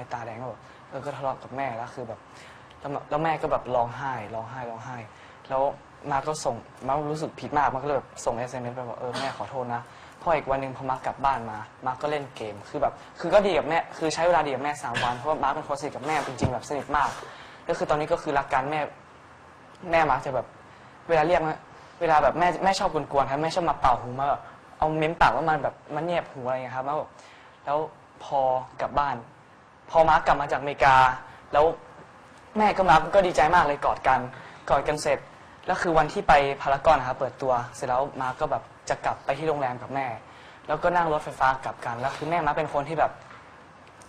ตาแดงก็แบบเออก็ทะเลาะกับแม่แล้วคือแบบแล้วแล้วแม่ก็แบบร้องไห้ร้องไห้ร้องไห้ แล้วมาร์ก็ส่งมารู้สึกผิดมากมาร์ก็เลยแบบส่งเอสเอ็มเอสไปบอกเออแม่ขอโทษนะพออีกวันหนึ่งพอมาร์คกลับบ้านมา มาร์คก็เล่นเกมคือแบบคือก็ดีกับแม่คือใช้เวลาดีกับแม่สามวันเพราะว่ามาร์คเป็นคนสนิทกับแม่จริงๆแบบสนิทมากแล้วคือตอนนี้ก็คือรักกันแม่แม่มาร์คจะแบบเวลาเรียกนะเวลาแบบแม่แม่ชอบกวนๆครับแม่ชอบมาเป่าหูมาแบบเอาเม้มปากว่ามันแบบมันเงียบหูอะไรอย่างเงี้ยครับแล้วแบบแล้วพอกลับบ้าน พอมาร์กกลับมาจากอเมริกา แล้วแม่ก็มาร์กก็ดีใจมากเลยกอดกันกอดกันเสร็จแล้วคือวันที่ไปพารากอนนะครับเปิดตัวเสร็จแล้วมาร์กก็แบบจะกลับไปที่โรงแรมกับแม่ แล้วก็นั่งรถไฟฟ้ากลับกันแล้วคือแม่มาร์คเป็นคนที่แบบ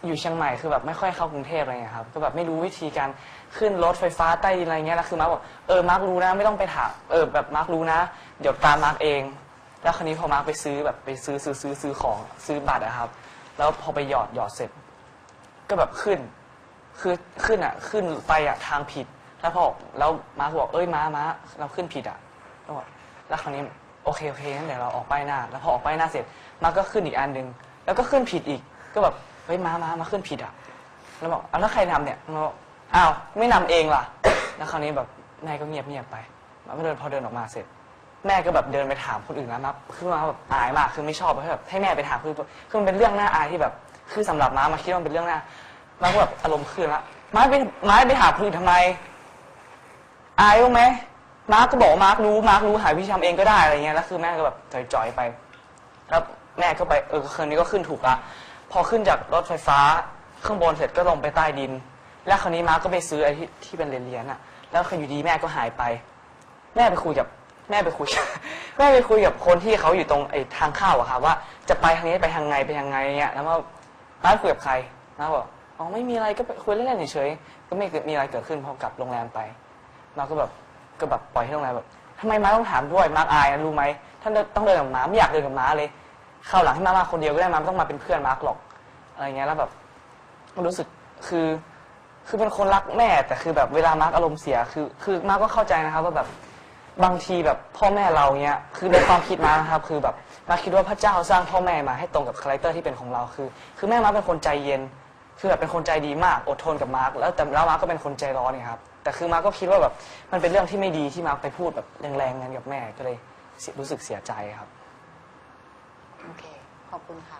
อยู่เชียงใหม่คือแบบไม่ค่อยเข้ากรุงเทพอะไรเงี้ยครับก็แบบไม่รู้วิธีการขึ้นรถไฟฟ้าใต้ดินอะไรเงี้ยแล้วคือมาร์กบอกเออมาร์กรู้นะไม่ต้องไปถามเออแบบมาร์กรู้นะ เดี๋ยวตามมาร์กเอง แล้วคราวนี้พอมาร์กไปซื้อแบบไปซื้อซื้อซื้อซื้อของซื้อบัตรอะครับ แล้วพอไปหยอดหยอดเสร็จ ก็แบบขึ้น คือขึ้นอะ ขึ้นไปอะทางผิด แล้วพอแล้วมาร์คบอกเอ้ยม้าม้าเราขึ้นผิดอะแล้วบอกแล้วคราวนี้โอเคโอเคงั้นเดี๋ยวเราออกป้ายหน้า แล้วพอออกป้ายหน้าเสร็จมาก็ขึ้นอีกอันหนึ่งแล้วก็ขึ้นผิดอีก ก็แบบเฮ้ยม้าม้ามาขึ้นผิดอะ แล้วบอกอ้าแล้วใครนำเนี่ยเราบอกอ้าวไม่นำเองล่ะ แล้วคราวนี้แบบแม่ก็เงียบเงียบไปมาก็เดินพอเดินออกมาเสร็จ แม่ก็แบบเดินไปถามคนอื่นแล้วมาคือมาแบบอายมากคือไม่ชอบให้แบบให้แม่ไปถามคือคือมันเป็นเรื่องน่าอายที่แบบ คือสำหรับม้ามาคิดว่ามันเป็นเรื่องน่าม้าก็แบบอารมณ์ขึ้นละม้าไปม้าไปถาคนอื่นทำไมอายรู้ไหมมาร์กก็บอกว่ามาร์กรู้มาร์กรู้หาวิชามเองก็ได้อะไรเงี้ยแล้วคือแม่ก็แบบจ่อยๆไปแล้วแม่ก็ไปเออคืนนี้ก็ขึ้นถูกละพอขึ้นจากรถไฟฟ้าข้างบนเสร็จก็ลงไปใต้ดิน แล้วคราวนี้มาร์กก็ไปซื้อไอ้ที่ที่เป็นเหรียญๆอะ แล้วคืออยู่ดีแม่ก็หายไป แม่ไปคุยกับแม่ไปคุยแม่ไปคุยกับคนที่เขาอยู่ตรงไอ้ทางเข้าอะค่ะว่าจะไปทางนี้ไปทางไงไปทางไงเนี่ยแล้วก็ มาคุยกับใครมาบอกอ๋อไม่มีอะไรก็คุยเล่นๆเฉยๆก็ไม่เกิดมีอะไรเกิดขึ้นพอกลับโรงแรมไปมาก็แบบก็แบบปล่อยให้โรงแรมแบบทำไมมาต้องถามด้วยมาร์กอายนะรู้ไหมท่านต้องเดินกับม้าไม่อยากเดินกับม้าเลยคราหลังให้ม้ามาคนเดียวก็ได้มาไม่ต้องมาเป็นเพื่อนมาร์กหรอกอะไรเงี้ยแล้วแบบรู้สึกคือคือเป็นคนรักแม่แต่คือแบบเวลามาร์กอารมณ์เสียคือ คือมาร์กก็เข้าใจนะครับว่าแบบ บางทีแบบพ่อแม่เราเนี้ยคือในความคิดมานะครับคือแบบมาคิดว่าพระเจ้าสร้างพ่อแม่มาให้ตรงกับคาแรคเตอร์ที่เป็นของเราคือ คือแม่มาร์คเป็นคนใจเย็น คือแบบเป็นคนใจดีมากอดทนกับมาร์กแล้วแต่แล้วมาร์กก็เป็นคนใจร้อนนี่ครับแต่คือมาร์กก็คิดว่าแบบมันเป็นเรื่องที่ไม่ดีที่มาร์กไปพูดแบบแรงๆงั้นกับแม่ก็เลยเสียรู้สึกเสียใจครับ โอเค ขอบคุณค่ะ